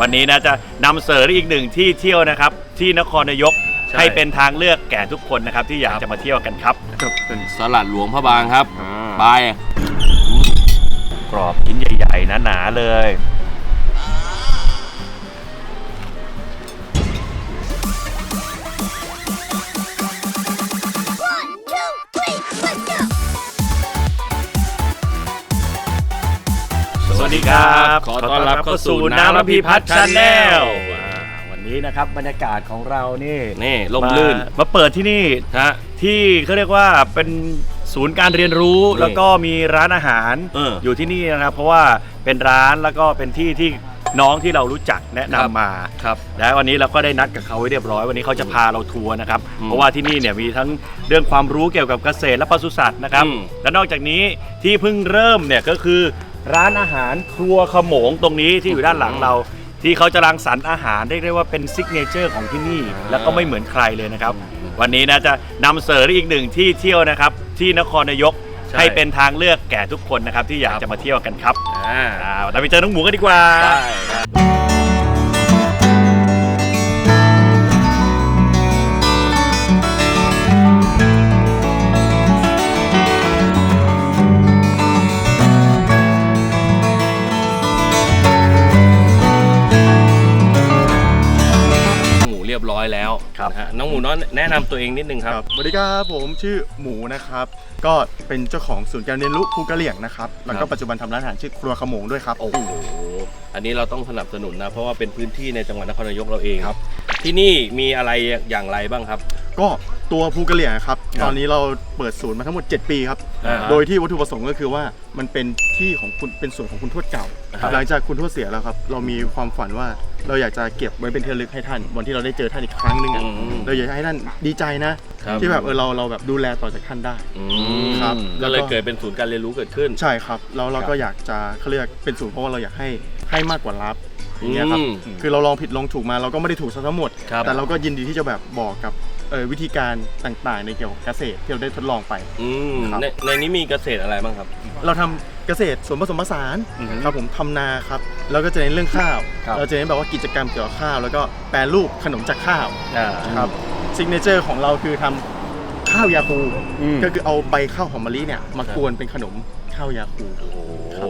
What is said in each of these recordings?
วันนี้นะจะนำเสนออีกหนึ่งที่เที่ยวนะครับ ที่นครนายกใช่ ให้เป็นทางเลือกแก่ทุกคนนะครับ ที่อยากจะมาเที่ยวกันครับเป็นสลัดหลวงพระบางครับบาย กรอบชิ้นใหญ่ๆหนาๆเลย ครับ ขอต้อนรับเข้าสู่น้ำระพีพัฒน์ชาแนลอ่าวันนี้นะครับบรรยากาศของเรานี่นี่ลมลื่นมามาเปิดที่นี่ฮะที่เขาเรียกว่าเป็นศูนย์การเรียนรู้นี่แล้วก็มีร้านอาหารเอออยู่ที่นี่นะครับ เพราะว่าเป็นร้านแล้วก็เป็นที่ที่น้องที่เรารู้จักแนะนำครับมาครับและวันนี้เราก็ได้นัดกับเขาไว้เรียบร้อย วันนี้เขาจะพาเราทัวร์นะครับอืมเพราะว่าที่นี่เนี่ยมีทั้งเรื่องความรู้เกี่ยวกับเกษตรและปศุสัตว์นะครับอืมและนอกจากนี้ที่เพิ่งเริ่มเนี่ยก็คือ ร้านอาหารครัวขโมงตรงนี้ที่อยู่ด้านหลังเรา ที่เขาจะรังสรรค์อาหารเรียกได้ว่าเป็นซิกเนเจอร์ของที่นี่ แล้วก็ไม่เหมือนใครเลยนะครับ วันนี้นะจะนำเสนออีกหนึ่งที่เที่ยวนะครับ ที่นครนายกใช่ให้เป็นทางเลือกแก่ทุกคนนะครับ ที่อยากจะมาเที่ยวกันครับอ่าอ่าเราไปเจอน้องหมูกันดีกว่า ได้ อยแล้วครับ นะฮะน้องหมูน้อยแนะนำตัวเองนิดนึงครับ สวัสดีครับผมชื่อหมูนะครับ ก็เป็นเจ้าของศูนย์การเรียนรู้ภูกระเหลี่ยงนะครับ แล้วคก็รับปัจจุบันทำร้านอาหารชื่อครัวขโมงด้วยครับ โอ้โหอันนี้เราต้องสนับสนุนนะ เพราะว่าเป็นพื้นที่ในจังหวัดนครนายกเราเองครับ ที่นี่มีอะไรอย่างไรบ้างครับ ก็ตัวภูกระเหลี่ยงครับ ครับตอนนี้เราเปิดศูนย์มาทั้งหมด 7 ปีครับ อ่าฮะโดยที่วัตถุประสงค์ก็คือว่ามันเป็นที่ของคุณเป็นส่วนของคุณทวดเก่าครับหลังจากคุณทวดเสียแล้วครับ เรามีความฝันว่า เราอยากจะเก็บไว้เป็นที่ระลึกให้ท่าน วันที่เราได้เจอท่านอีกครั้งหนึ่งอะอืมเราอยากให้ท่านดีใจนะ ครับ ที่แบบเออเราเราแบบดูแลต่อจากท่านได้อืมครับก็ เลยแล้วก็เกิดเป็นศูนย์การเรียนรู้เกิดขึ้น ใช่ครับแล้วเราก็อยากจะเขาเรียกเป็นศูนย์เพราะว่าเราอยากให้ให้มากกว่ารับอย่างเงี้ยครับอืมคือเราลองผิดลองถูกมาเราก็ไม่ได้ถูกซะทั้งหมด ครับแต่เราก็ยินดีที่จะแบบบอกกับเอ่อวิธีการต่างๆ ในเกี่ยวกับเกษตรที่เราได้ทดลองไป อืมครับ ในในนี้มีเกษตรอะไรบ้างครับ เราทำเกษตรสวนผสมผสานอือฮึครับผมทำนาครับแล้วก็จะเน้นเรื่องข้าว ครับ เราจะเน้นแบบว่ากิจกรรมเกี่ยวกับข้าว แล้วก็แปรรูปขนมจากข้าวอ่า ครับซิกเนเจอร์ของเราคือทำข้าวยาคูอืม ก็คือเอาใบข้าวหอมมะลิเนี่ยมากวนเป็นขนมข้าวยาคู โอ้โห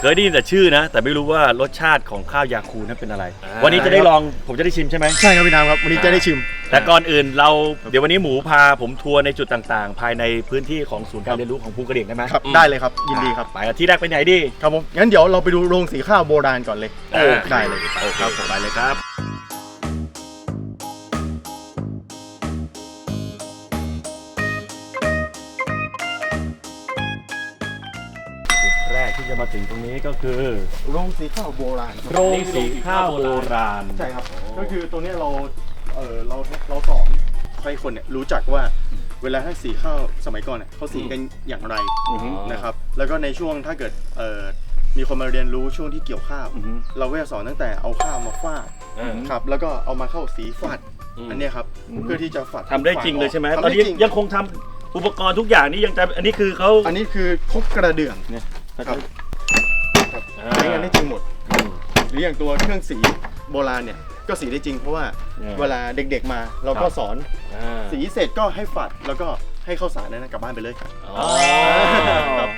เคยได้ยินแต่ชื่อนะ แต่ไม่รู้ว่ารสชาติของข้าวยาคูนั้นเป็นอะไร อ่า วันนี้จะได้ลองผมจะได้ชิมใช่ไหม ใช่ครับพี่น้ำครับวันนี้จะได้ชิม แต่ก่อนอื่นเราเดี๋ยววันนี้หมูพาผมทัวร์ในจุดต่างๆ ภายในพื้นที่ของศูนย์การเรียนรู้ของภูกระเดียงได้ไหมครับได้เลยครับยินดีครับไปกันที่แรกไปไหนดีครับผมงั้นเดี๋ยวเราไปดูโรงสีข้าวโบราณก่อนเลยโอ้ได้เลยโอเคครับไปเลยครับจุดแรกที่จะมาถึงตรงนี้ก็คือโรงสีข้าวโบราณครับโรงสีข้าวโบราณ ใช่ครับ ก็คือตัวเนี้ยเรา เออเราเราสอนให้คนเนี่ยรู้จักว่าเวลาถ้าสีข้าวสมัยก่อนเนี่ยเขาสีกันอย่างไรอือฮึ นะครับ แล้วก็ในช่วงถ้าเกิดเออมีคนมาเรียนรู้ช่วงที่เกี่ยวข้าว อือฮึ เราก็จะสอนตั้งแต่เอาข้าวมาฟาดอ่า ครับแล้วก็เอามาเข้าสีฟาดอืม อันเนี้ยครับเพื่อที่จะฝัดทำได้จริงเลยใช่ไหมทำตอนได้นี้จริงยังคงทำอุปกรณ์ทุกอย่างนี่ยังจะอันนี้คือเขาอันนี้คือครกกระเดื่องเนี่ยครับครับอ่าใช้งานได้จริงหมด หรืออย่างตัวเครื่องสีโบราณเนี่ย ก็สีได้จริงเพราะว่าเนี่ยเวลาเด็กๆมาเราก็สอนอ่าสีเสร็จก็ให้ฝัดแล้วก็ให้เข้าสารนั้นนะกลับบ้านไปเลยครับ อ๋อครับ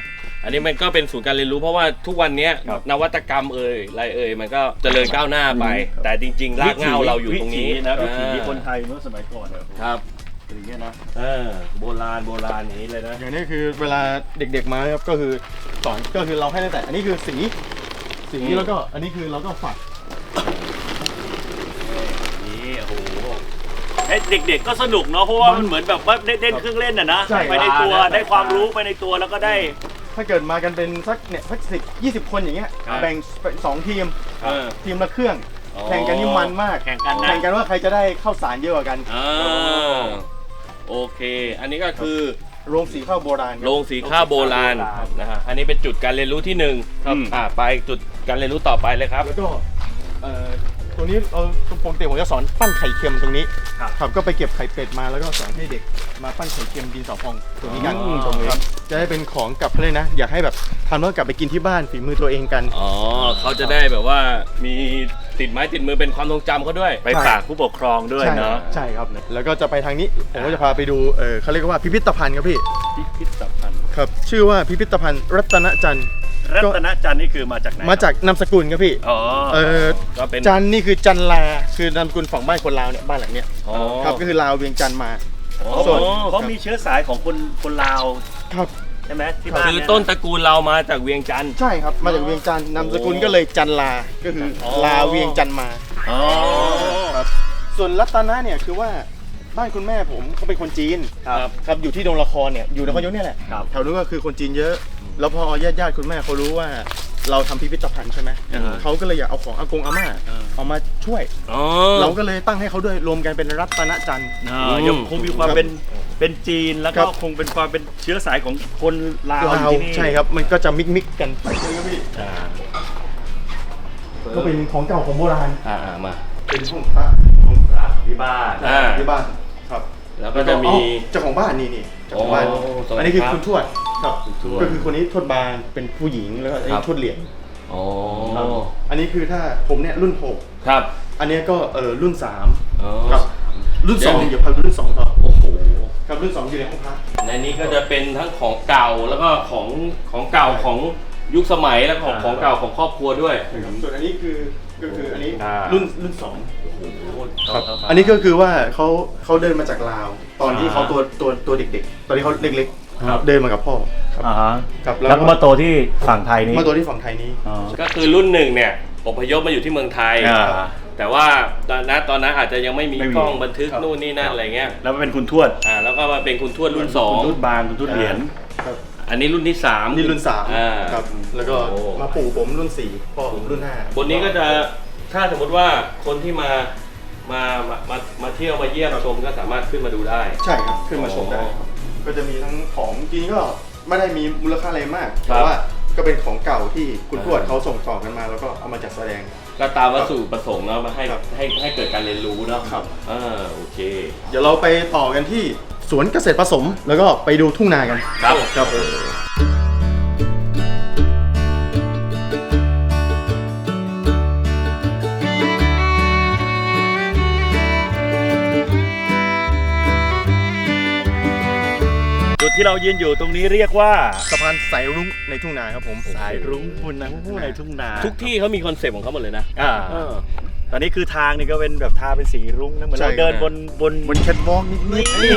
อันนี้มันก็เป็นศูนย์การเรียนรู้เพราะว่าทุกวันเนี้ยครับนวัตกรรมเอ่ยอะไรเอ่ยมันก็เจริญก้าวหน้าไป แต่จริง ๆ รากเหง้าเราอยู่ตรงนี้วิถีนะวิถีอ่าคนไทยเมื่อสมัยก่อนเนี่ยครับเป็นอย่างเงี้ยนะเออโบราณโบราณอย่างนี้เลยนะ อย่างนี้คือเวลาเด็กๆมาครับก็คือสอนก็คือเราให้ตั้งแต่ อันนี้คือสี สีอืมแล้วก็อันนี้คือเราก็ฝัด นี่โอ้โหเอ้ยเด็กๆก็สนุกเนาะเพราะว่ามันเหมือนแบบว่าได้เล่นเครื่องเล่นน่ะนะใช่ ไปในตัวครับได้ความรู้ไปในตัวแล้วก็ได้ ถ้าเกิดมากันเป็นสักเนี่ยสักสิบยี่สิบคนอย่างเงี้ยครับ แบ่งเป็นสองทีมเออ ทีมละเครื่อง อ๋อแข่งกันนี่มันมากแข่งกันนะ แข่งกันว่าใครจะได้เข้าสารเยอะกว่ากันอ่าโอเค อันนี้ก็คือโรงสีข้าวโบราณครับ โรงสีข้าวโบราณนะฮะอันนี้เป็นจุดการเรียนรู้ที่หนึ่งครับ อ่าไปจุดการเรียนรู้ต่อไปเลยครับ แล้วก็เอ่อ ตรงนี้เราปกติผมจะสอนปั้นไข่เค็มตรงนี้ครับครับก็ไปเก็บไข่เป็ดมาแล้วก็สอนให้เด็กมาปั้นไข่เค็มดินสอพองตรงนี้กันอ๋อ ตรงนี้ครับจะได้เป็นของกลับเขาเลยนะ อยากให้แบบทำแล้วกลับไปกินที่บ้านฝีมือตัวเองกัน อ๋อเขาจะได้แบบว่ามีติดไม้ติดมือเป็นความทรงจำเขาด้วย ไปฝากผู้ปกครองด้วยใช่เนาะใช่ครับแล้วก็จะไปทางนี้ผมก็จะพาไปดูเออเขาเรียกว่าพิพิธภัณฑ์ครับพี่ พิพิธภัณฑ์ ครับ ชื่อว่าพิพิธภัณฑ์รัตนจันทร์ รัตนจันทร์นี่คือมาจากไหนมาจากนามสกุลครับพี่อ๋อเออก็เป็นจันทร์นี่คือจันลา คือนามสกุลฝั่งบ้านคนลาวเนี่ยบ้านหลังเนี้ยอ๋อครับก็คือลาวเวียงจันทร์มาอ๋อส่วนเขามีเชื้อสายของคนคนลาวครับใช่ไหมที่บ้านคือเยต้นตระกูลเรามาจากเวียงจันทร์ใช่ครับมาจากเวียงจันทร์นามสกุลก็เลยจันลาก็คือออลาเวียงจันทร์มาอ๋อครับส่วนรัตนะเนี่ยคือว่าบ้านคุณแม่ผมเขาเป็นคนจีนครับครับอยู่ที่ดงละครเนี่ยอยู่นครยกเนี่ยแหละครับแถวนู้นก็คือคนจีนเยอะ แล้วพอญาติญาติๆคุณแม่เขารู้ว่า เราทำพิพิธภัณฑ์ใช่ไหมอ่าฮะ เขาก็เลยอยากเอาของอากงอาม่าอ่าเอามาช่วย อ๋อ เราก็เลยตั้งให้เขาด้วยรวมกันเป็นรัตนจันทร์ อ่ายังคงมีความครับเป็นเป็นจีนแล้วครัก็บคงเป็นความเป็นเชื้อสายของคนลาวอยู่ลาวที่นี่ใช่ครับ มันก็จะมิกมิกๆกันไปครับพี่อ่าก็เป็นของเก่าของโบราณ อ่าอ่ามาเป็นห้องพระของพระที่บ้าน อ่าที่บ้านครับแล้วก็จะมีอ๋อเจ้าของบ้านนี่นี่เจ้าของบ้าน โอ้สวัสดีอันนี้คือครับคุณทวด ครับคุณทวดก็คือคนนี้ทวดบานเป็นผู้หญิงแล้วก็อันครันี้บทวดเหรียญอ๋อครับอันนี้คือถ้าผมเนี่ยรุ่นหกครับ อันเนี้ยก็เออรุ่นสามอ๋อครับรุ่นสองเดี๋ยว เดี๋ยวพาไปรุ่นสองต่อโอ้โหครับรุ่นสองอยู่ในห้องพัก ในนี้ก็จะเป็นทั้งของเก่าแล้วก็ของของเก่าของยุคสมัยแล้วก็ของของเก่าของครอบครัวด้วยส่วนอันนี้คือก็คืออันนี้อ่า รุ่นรุ่นสองครับอันนี้ก็คือว่าเขาเขาเดินมาจากลาว ตอนที่เขาตัวตัวตัวเด็ก ๆ ตอนที่เขาเล็ก ครับๆเดินมากับพ่อครับ อ่าฮะครับแล้วก็มาโตที่ฝั่งไทยนี้มาตัวที่ฝั่งไทยนี้ อ๋อ ก็คือรุ่นหนึ่งเนี่ยอพยพมาอยู่ที่เมืองไทย อ่าแต่ว่าตอนนั้นตอนนั้นอาจจะยังไม่มีไม่มี กล้องบันทึกครับ นู่นนี่นั่นอะไรเงี้ยแล้วเป็นคุณทวดอ่าแล้วก็มาเป็นคุณทวดรุ่นสองคุณทวดบางคุณทวดเหรียญ ครับอันนี้รุ่นที่สามนี่รุ่นสามอ่า ครับ แล้วก็โอ้ มาปู่ผมรุ่นสี่พ่อผมรุ่นห้าบนนี้ก็จะถ้าสมมติว่าคนที่มามามามามาเที่ยวมาเยี่ยมชมก็สามารถขึ้นมาดูได้ ใช่ครับ ขึ้นมาชมได้ครับ ก็จะมีทั้งของจริงก็ไม่ได้มีมูลค่าอะไรมากครัแต่บว่าก็เป็นของเก่าที่คุณทวดอ่าเขาส่งต่อกันมา แล้วก็เอามาจัดแสดง ก็ตามวัตถุประสงค์เนาะมาให้ครับให้ให้เกิดการเรียนรู้เนาะครับ อ่าโอเค เดี๋ยวเราไปต่อกันที่สวนเกษตรผสม แล้วก็ไปดูทุ่งนากันครับ ครับผม ที่เรายืนอยู่ตรงนี้เรียกว่าสะพานสายรุ้งในทุ่งนาครับผมสายรุ้งคุณนะผู้ในทุ่งนาทุกที่เขามีคอนเซปต์ของเขาหมดเลยนะอ่าเออตอนนี้คือทางนี่ก็เป็นแบบทาเป็นสีรุ้งนะเหมือนเราใช่เดินครับบนบนบนแคทวอล์กนิดนี่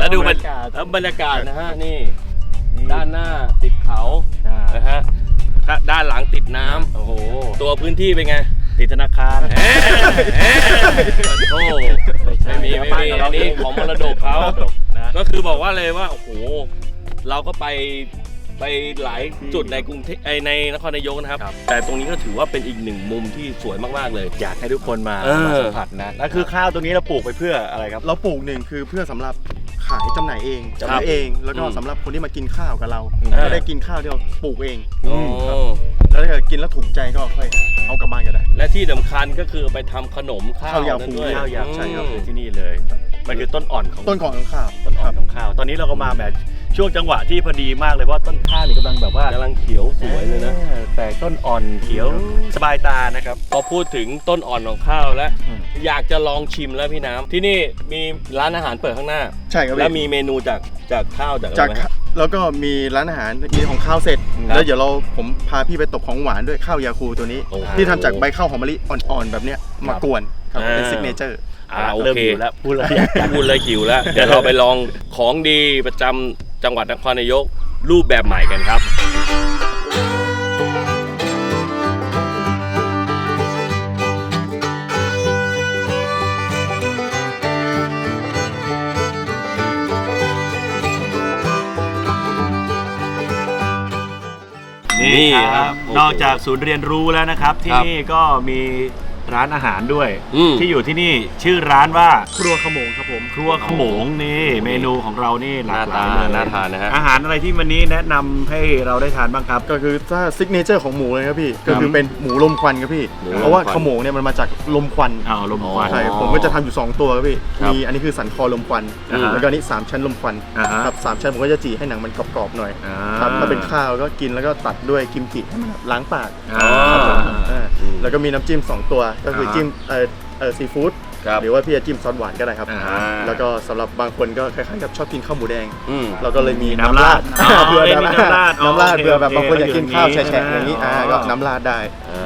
แล้วดูบรรบรรยากาศแล้วบรรยากาศนะฮะนี่นี่ด้านหน้าติดเขาอ่านะฮะด้านหลังติดน้ำโอ้โหตัวพื้นที่เป็นไง ติดธนาคารเอ๊ะเอ๊ะโอ้ไม่มีไม่มีอันนี้ของมรดกเขามรดกนะก็คือบอกว่าเลยว่า โอ้โห เราก็ไปไปหลายจุดในกรุงเทพไอ้ในนครนายกนะครับ แต่ตรงนี้ก็ถือว่าเป็นอีกหนึ่งมุมที่สวยมากๆเลย อยากให้ทุกคนมาเออ มาสัมผัสนะแล้วคือข้าวตรงนี้เราปลูกไปเพื่ออะไรครับ เราปลูกหนึ่งคือเพื่อสำหรับขายจำหน่ายเองจำหครัน่าบยเอง แล้วก็อืมสำหรับคนที่มากินข้าวกับเราอืมก็ได้กินข้าวที่เราปลูกเอง โอ้ครับ แล้วถ้าเกิดกินแล้วถูกใจก็ค่อยเอากลับบ้านก็ได้ และที่สำคัญก็คือไปทำขนมข้าวข้าวยานั่นคูด้วยข้าวยาอืมใช่ครับที่นี่เลย มันคือต้นอ่อนของต้นของข้าวต้นอ่อนของข้าว ตอนนี้เราก็มาแบบช่วงจังหวะที่พอดีมากเลยเพราะต้นข้าวนี่กำลังแบบว่ากำลังเขียวสวยเลยนะออแต่ต้นอ่อนเขียวสบายตานะครับ พอพูดถึงต้นอ่อนของข้าวแล้วอืมอยากจะลองชิมแล้วพี่น้ำที่นี่มีร้านอาหารเปิดข้างหน้า ใช่ครับและพี่มีเมนูจากจากข้าวจากอะไรจากไหมฮะ แล้วก็มีร้านอาหารมีของข้าวเสร็จ ครับแล้วเดี๋ยวเราผมพาพี่ไปตบของหวานด้วยข้าวยาคูตัวนี้ โอ้โหที่ทำจากใบข้าวหอมมะลิอ่อนๆ แบบเนี้ยมากวนครับเป็นอ่า ซิกเนเจอร์ อ่าโอเริ่มเคอยู่แล้วพูดแล้วอยากจะพูดเลยหิวแล้ว เดี๋ยวเราไปลองของดีประจำจังหวัดนครนายกรูปแบบใหม่กันครับ นี่ครับโอ้โหนอกจากศูนย์เรียนรู้แล้วนะครับ ที่ครับนี่ก็มี ร้านอาหารด้วย อืม ที่อยู่ที่นี่ชื่อร้านว่าครัวขโมงครับผม ครัวขโมงนี่เมนูของเรานี่หลากหลายหเลน้ายตาน่าทานนะฮะ อาหารอะไรที่วันนี้แนะนำให้เราได้ทานบ้างครับ ก็คือถ้าซิกเนเจอร์ของหมูเลยครับพี่ ก็คือเป็นหมูลมควันครับพี่ หมูเพราะว่าลมควันขโมงเนี่ยมันมาจากลมควันอ้าวลมควัน ใช่ผมก็จะทำอยู่ 2 ตัวครับพี่ ครับมีอันนี้คือสันคอลมควัน อ่าฮะแล้วก็อันนี่3ชั้นลมควันอ่าฮะ ครับสามชั้นผมก็จะจีให้หนังมันกรอบๆหน่อย อ่าครับถ้าเป็นข้าวก็กินแล้วก็ตัดด้วยกิมจิให้มันแบบล้างปากอ่าครับผมอ่าอืม แล้วก็มีน้ำจิ้ม 2 ตัว ก็คืออา จิ้มเอ่อเอ่อซีฟู้ด ครับหรือว่าพี่จะจิ้มซอสหวานก็ได้ครับ อ่า แล้วก็สำหรับบางคนก็คล้ายๆกับชอบกินข้าวหมูแดง อืม เราก็เลยมีมีน้ำราดน้ำราดอ๋อเพื่อเอ้ยมีน้ำราดอ๋อน้ำราดโอเคเพื่อแบบโอเคบางคนอยากกินข้าวก็อยู่แฉะๆอย่างนี้อ๋ออ่อ่าก็น้ำราดได้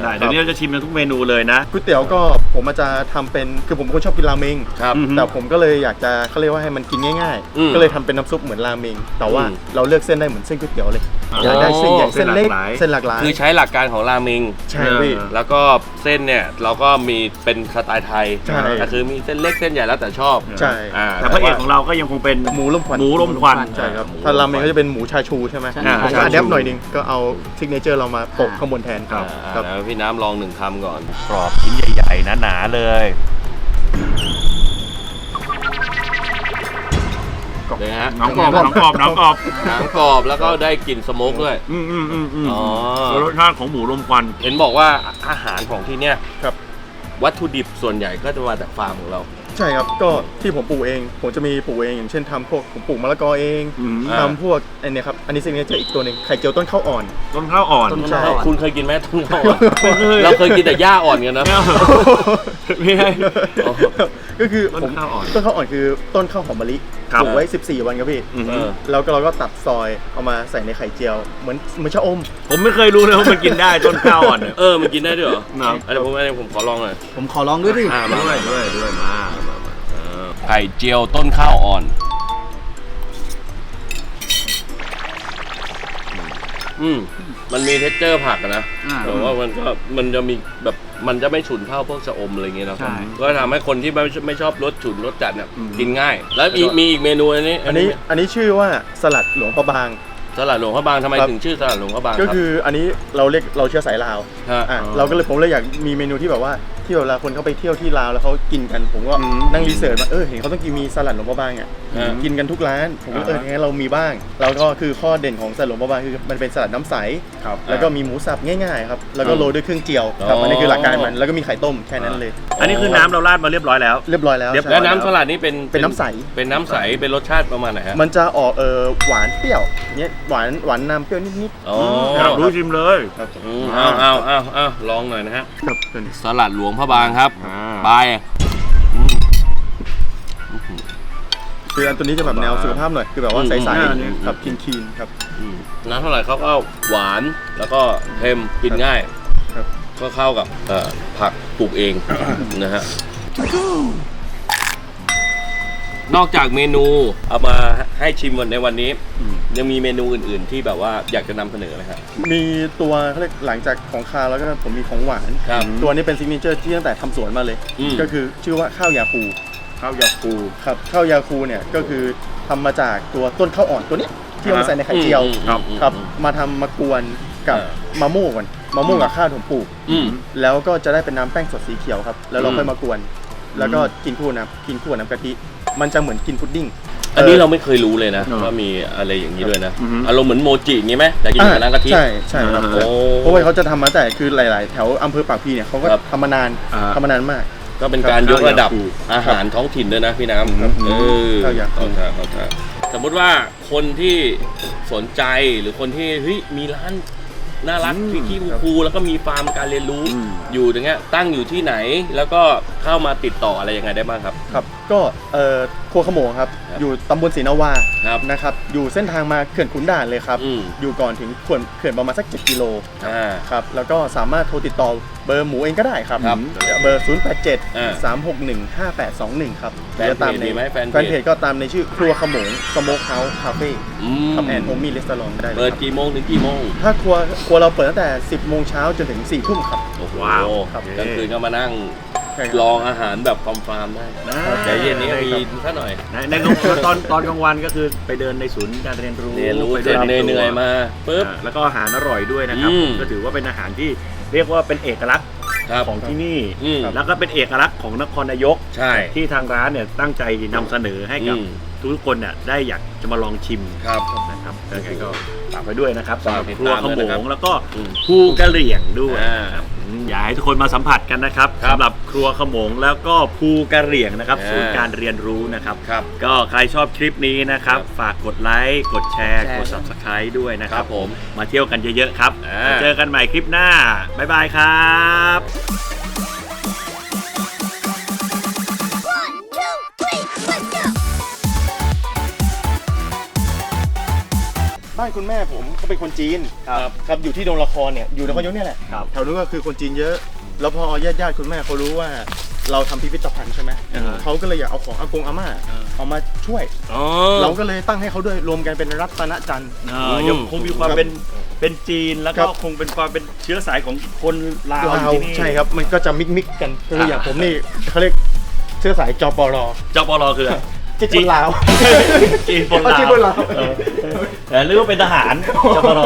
ได้เดี๋ยวนี้เราจะชิมกันทุกเมนูเลยนะ ก๋วยเตี๋ยวก็ผมอาจจะทำเป็นคือผมเป็นคนชอบกินราเมง ครับ อืม แต่ผมก็เลยอยากจะเขาเรียกว่าให้มันกินง่ายอืมๆ ก็เลยทำเป็นน้ำซุปเหมือนราเมง แต่ว่าอืมเราเลือกเส้นได้เหมือนเส้นก๋วยเตี๋ยวเลยอ๋ออยากได้เส้นใหญ่เส้เส้นนหลากเล็กหลายเส้นหลากหลายคือใช้หลักการของราเมง ใช่พี่เออแล้วก็เส้นเนี่ยเราก็มีเป็นสไตล์ไทยใช่ก็คือมีเส้นเล็กเส้นใหญ่แล้วแต่ชอบใช่ อ่าแต่พระเอกของเราก็ยังคงเป็น หมูลมควันหมูลมควัน ใช่ครับหมูถ้าราเมงลมควันก็จะเป็นหมูชาชูใช่ไหมอ่าผมชาชูก็อัดแอปหน่อยหนึงก็เอาซิกเนเจอร์เรามาโปะข้างบนแทนครับ อ่าครับแล้วพี่น้ำลองหนึ่งคำก่อน กรอบชิ้นใหญ่ ๆ หนาๆเลยเลยฮะน้องกรอบน้องกรอบน้องกรอบหนังกรอบแล้วก็ได้กลิ่นสโมกด้วย อืมอืมอืมอืมอ๋อ แล้วรสชาติของหมูลมควัน เห็นบอกว่าอาหารของที่เนี่ยครับ วัตถุดิบส่วนใหญ่ก็จะมาจากฟาร์มของเรา ใช่ครับก็ที่ผมปลูกเองผมจะมีปลูกเองอย่างเช่นทำพวกผมปลูกมะละกอเองอืมอ่าทำพวกอันเนี้ยครับอันนี้ซิกเนเจอร์อีกตัวหนึ่งไข่เจียวต้นข้าวอ่อน ต้นข้าวอ่อน ต้นข้าวคุณเคยกินไหมต้นข้าวอ่อนไม่เคย เราเคยกินแต่หญ้าอ่อนกันนะ ไม่ใช่ อ๋อก็คือต้นผมข้าวอ่อนต้นข้าวอ่อนคือต้นข้าวหอมมะลิครับ ปลูกไว้ 14 วันครับพี่อืม เออ แล้วก็เราก็ตัดซอยเอามาใส่ในไข่เจียวเหมือนเหมือนชะอม ผมไม่เคยรู้เลยว่ามันกินได้ต้นข้าวอ่อนเนี่ย เออมันกินได้ด้วยเหรอครับอันนี้ผมอันนี้ผมขอลองหน่อยผมขอลองด้วยดิ อ่ามาด้วยด้วยด้วยมาเออ ไข่เจียวต้นข้าวอ่อน อืม มันมีเท็กเจอร์ผักอะนะอ่า แต่ว่ามันก็มันจะมีแบบมันจะไม่ฉุนเท่าพวกชะอมอะไรเงี้ยเนาะใช่ก็ทำให้คนที่ไม่ไม่ชอบรสฉุนรสจัดเนี่ยกินง่าย แล้วมีมีอีกเมนูอันนี้อันนี้อันนี้ชื่อว่าสลัดหลวงพระบาง สลัดหลวงพระบางทำไมครับ ถึงชื่อสลัดหลวงพระบางก็รับ คืออันนี้เราเรียกเราเชื้อสายลาวฮะ อะเราก็เลยผมเลยอยากมีเมนูที่แบบว่า ที่เวลาคนเขาไปเที่ยวที่ลาวแล้วเขากินกันผมก็อืมนั่งรีเสิร์ชมาเออเห็นเขาต้องกินมีสลัดหลวงพระบางอะอ่ากินกันทุกร้านผมก็เอออ่าฮะ งั้นเรามีบ้างแล้วก็คือข้อเด่นของสลัดหลวงพระบางคือมันเป็นสลัดน้ำใส ครับ แล้วก็มีหมูสับง่ายๆครับแล้วก็อืมโรยด้วยเครื่องเจียวครับอ๋ออั อันนี้คือหลักการมันแล้วก็มีไข่ต้มแค่นั้นเลย อันนี้คือน้ำเราราดมาเรียบร้อยแล้ว เรียบร้อยแล้วเรียบใช่แล้วน้ำสลัดนี่เป็นเป็นน้ำใส เป็นน้ำใสเป็นรสชาติประมาณไหนฮะมันจะออกเออหวานเปรี้ยวเนี้ยหวานหวานนำเปรี้ยวนิดอ๋ออยากรู้ชิมเลยๆครับ อืมเอาเอาเอาเอาลองหน่อยนะฮะ ครับตัวนี้สลัดหลวงพระบางครับอ่า บายคืออันตัวนี้จะแบบแนวสุขภาพหน่อย คือแบบว่าใสอืมๆครับคีนๆครับ อืมน้ำเท่าไหร่เขาก็หวานแล้วก็เค็มกินง่ายครับ ก็เข้ากับเอ่อผักปลูกเองนะฮะ นอกจากเมนูเอามาให้ชิมวันในวันนี้ ยังมีเมนูอื่น ๆ ที่แบบว่าอยากจะนำเสนอไหมครับ มีตัวเขาเรียกหลังจากของคาวแล้วก็ผมมีของหวาน ครับ ตัวนี้เป็นซิกเนเจอร์ที่ตั้งแต่ทำสวนมาเลย อืม ก็คือชื่อว่าข้าวยาคู ข้าวยาคู ครับข้าวยาคูเนี่ยก็คือทำมาจากตัวต้นข้าวอ่อนตัวเนี้ยที่เอามาใส่ในไข่เจียวอืมครับอืมครับ มาทำมากวนกับเออมะม่วงก่อนมะม่วงกับข้าวที่ผมปลูก อืม แล้วก็จะได้เป็นน้ำแป้งสดสีเขียวครับ แล้วเราอืม ค่อยมากวน แล้วก็กินคู่น้ำกินคู่กับน้ำกะทิ มันจะเหมือนกินพุดดิ้ง อันนี้เราไม่เคยรู้เลยนะเออว่ามีอะไรอย่างนี้ด้วยนะอือฮึ อารมณ์เหมือนโมจิอย่างนี้ไหมแต่กินกับน้ำกะทิ ใช่ใช่ครับโอ้ เพราะว่าเขาจะทำมาแต่คือหลาย ๆ แถวอำเภอปากพลีเนี่ยเขาก็ครับ ทำมานานอ่า ทำมานานมาก ก็เป็นการยกระดับข้าวยาคูอาหารท้องถิ่นด้วยนะพี่น้ำครับเออข้าวยาคูเข้าท่าเข้าท่าสมมติว่าคนที่สนใจหรือคนที่เฮ้ยมีร้านน่ารักอืมที่ขี้คูลๆแล้วก็มีฟาร์มการเรียนรู้อืม อยู่อย่างเงี้ยตั้งอยู่ที่ไหน แล้วก็ เข้ามาติดต่ออะไรยังไงได้บ้างครับ ครับก็เอ่อครัวขโมงครับ ครับอยู่ตำบลศรีนาวาครับนะครับอยู่เส้นทางมาเขื่อนขุนด่านเลยครับ อืม อยู่ก่อนถึงเขื่อนเขื่อนประมาณสัก 7 กิโลอ่า ครับแล้วก็สามารถโทรติดต่อเบอร์หมูเองก็ได้ครับครับเบอร์ 0 8 อ่า7 3 6 1 5 8 2 1 ครับแฟนเพจจะตามในมีไหมแฟนเพจ แฟนเพจก็ตามในชื่อครัวขโมงสโมกเฮาส์คาเฟ่อืมครับแอนโฮมี่รีสอร์ทได้เลยเปิดครับกี่โมงถึงกี่โมงถ้าครัวครัวเราเปิดตั้งแต่ 10 โมงเช้าจนถึง4ทุ่มครับ โอ้โหว้าว ครับ กลางคืนก็มานั่ง ใช่ครับ ลองอาหารแบบฟาร์มฟาร์มๆได้นะแต่เย็นนี้ก็มีครับซะหน่อย ในในกลางตอนตอนกลางวันก็คือไปเดินในศูนย์การเรียนรู้เรียนรู้ไปเสร็จใตัวเหนื่อยๆมาปุ๊บ อ่าแล้วก็อาหารอร่อยด้วยนะครับ อืม ก็ถือว่าเป็นอาหารที่เรียกว่าเป็นเอกลักษณ์ครับ ของที่นี่ อืม แล้วก็เป็นเอกลักษณ์ของนครนายก ใช่ ที่ทางร้านเนี่ยตั้งใจนำเสนอให้กับอืม ทุกๆคนเนี่ยได้อยากจะมาลองชิมครับ นะครับยังไงก็ฝากไว้ด้วยนะครับสำหรับฝากติดครัวตามขด้วยโมนะครับงแล้วก็อืมภูกะเหรี่ยงด้วยอ่าครับอืมอยากให้ทุกคนมาสัมผัสกันนะครับครับสำหรับครัวขโมงแล้วก็ภูกะเหรี่ยงนะครับ อ่าศูนย์การเรียนรู้นะครับ ครับก็ใครชอบคลิปนี้นะครับครับ ฝากกดไลค์กดแชร์ แชร์ กด subscribe ด้วยนะคครัรับบผมมาเที่ยวกันเยอะๆครับอ่าแล้วเจอกันใหม่คลิปหน้าบ๊ายบายครับ บ้านคุณแม่ผมเขาเป็นคนจีนครับครับอยู่ที่ดงละครเนี่ยอยู่นครนายกเนี่ยแหละครับแถวนู้นก็คือคนจีนเยอะ แล้วพอญาติญาติๆคุณแม่เขารู้ว่า เราทำพิพิธภัณฑ์ใช่ไหมอ่าเขาก็เลยอยากเอาของอากงอาม่าอ่าเอามาช่วย อ๋อเราก็เลยตั้งให้เขาด้วยรวมกันเป็นรัตนจันทร์ อ่ายังคงมีความครับเป็นเป็นจีนแล้วครัก็บคงเป็นความเป็นเชื้อสายของคนลาวอลาวยู่ที่นี่ใช่ครับมันก็จะมิกมิกๆกันก็คืออย่างผมนี่เขาเรียกเชื้อสายจปร จปรคืออะไร จีนคนลาว จีนปนเอาลาวจีนปนลาว เออแต่เรียกว่าเป็นทหารจปร